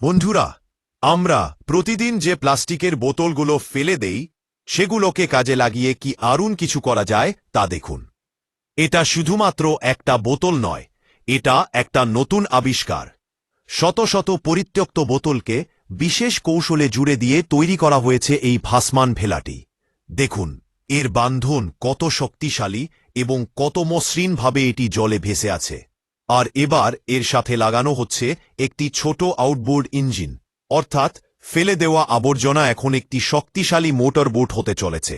বন্ধুরা, আমরা প্রতিদিন যে প্লাস্টিকের বোতলগুলো ফেলে দেই, সেগুলোকে কাজে লাগিয়ে কি আরুন কিছু করা যায় তা দেখুন। এটা শুধুমাত্র একটা বোতল নয়, এটা একটা নতুন আবিষ্কার। শত শত পরিত্যক্ত বোতলকে বিশেষ কৌশলে জুড়ে দিয়ে তৈরি করা হয়েছে এই ভাসমান ভেলাটি। দেখুন, এর বান্ধন কত শক্তিশালী এবং কত মসৃণভাবে এটি জলে ভেসে আছে। আর এবার এর সাথে লাগানো হচ্ছে একটি ছোট আউটবোর্ড ইঞ্জিন। অর্থাৎ ফেলে দেওয়া আবর্জনা এখন একটি শক্তিশালী মোটর বোট হতে চলেছে।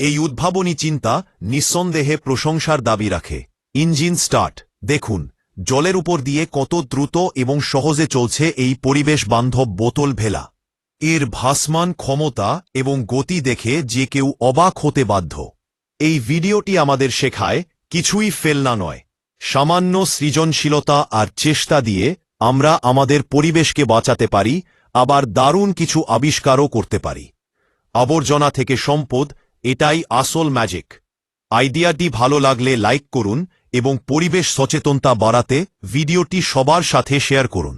এই উদ্ভাবনী চিন্তা নিঃসন্দেহে প্রশংসার দাবি রাখে। Engine start. দেখুন, জলের উপর দিয়ে কত দ্রুত এবং সহজে চলছে এই পরিবেশ বান্ধব বোতল ভেলা। এর ভাসমান ক্ষমতা এবং গতি দেখে যে কেউ অবাক হতে বাধ্য। এই ভিডিওটি আমাদের শেখায়, কিছুই ফেলনা নয়। সামান্য সৃজনশীলতা আর চেষ্টা দিয়ে আমরা আমাদের পরিবেশকে বাঁচাতে পারি, আবার দারুণ কিছু আবিষ্কারও করতে পারি। আবর্জনা থেকে সম্পদ, এটাই আসল ম্যাজিক আইডিয়াটি ভালো লাগলে লাইক করুন এবং পরিবেশ সচেতনতা বাড়াতে ভিডিওটি সবার সাথে শেয়ার করুন।